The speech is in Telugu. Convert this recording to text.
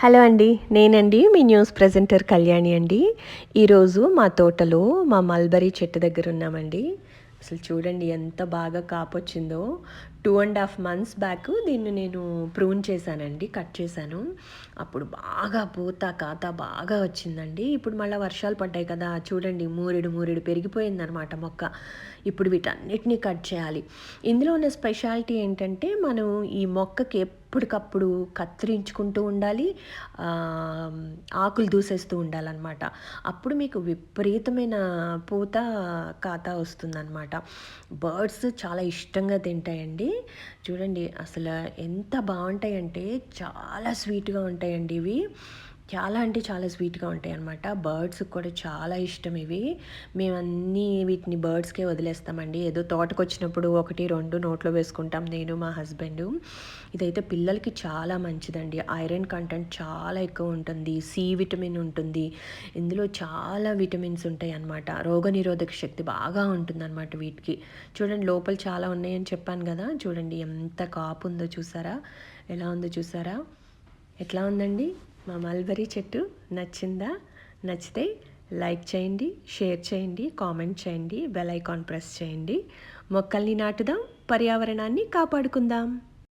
హలో అండి నేనండి మీ న్యూస్ ప్రజెంటర్ కళ్యాణి అండి. ఈరోజు మా తోటలో మా మల్బరీ చెట్టు దగ్గర ఉన్నామండి. అసలు చూడండి ఎంత బాగా కాపొచ్చిందో. Two and half months back దీన్ని నేను ప్రూన్ చేశానండి కట్ చేశాను. అప్పుడు బాగా పూత కాత బాగా వచ్చిందండి. ఇప్పుడు మళ్ళీ వర్షాలు పడ్డాయి కదా చూడండి మూరెడు మూరెడు పెరిగిపోయిందనమాట మొక్క. ఇప్పుడు వీటన్నిటినీ కట్ చేయాలి. ఇందులో ఉన్న స్పెషాలిటీ ఏంటంటే మనం ఈ మొక్కకి ఎప్పటికప్పుడు కత్తిరించుకుంటూ ఉండాలి ఆకులు దూసేస్తూ ఉండాలన్నమాట. అప్పుడు మీకు విపరీతమైన పూత కాత వస్తుందన్నమాట. బర్డ్స్ చాలా ఇష్టంగా తింటాయండి. చూడండి అసలు ఎంత బాగుంటాయంటే చాలా స్వీట్గా ఉంటాయండి ఇవి. చాలా అంటే చాలా స్వీట్గా ఉంటాయి అన్నమాట. బర్డ్స్కి కూడా చాలా ఇష్టం ఇవి. మేము అన్నీ వీటిని బర్డ్స్కే వదిలేస్తామండి. ఏదో తోటకు వచ్చినప్పుడు ఒకటి రెండు నోట్లో వేసుకుంటాం నేను మా హస్బెండ్. ఇదైతే పిల్లలకి చాలా మంచిదండి. ఐరన్ కంటెంట్ చాలా ఎక్కువ ఉంటుంది. సి విటమిన్ ఉంటుంది. ఇందులో చాలా విటమిన్స్ ఉంటాయి అన్నమాట. రోగనిరోధక శక్తి బాగా ఉంటుంది అన్నమాట వీటికి. చూడండి లోపల చాలా ఉన్నాయని చెప్పాను కదా. చూడండి ఎంత కాపు ఉందో చూసారా? ఎలా ఉందో చూసారా? ఎట్లా ఉందండి? మా మల్బరీ చెట్టు నచ్చిందా? నచ్చితే లైక్ చేయండి షేర్ చేయండి కామెంట్ చేయండి బెల్ ఐకాన్ ప్రెస్ చేయండి. మొక్కల్ని నాటుదాం పర్యావరణాన్ని కాపాడుకుందాం.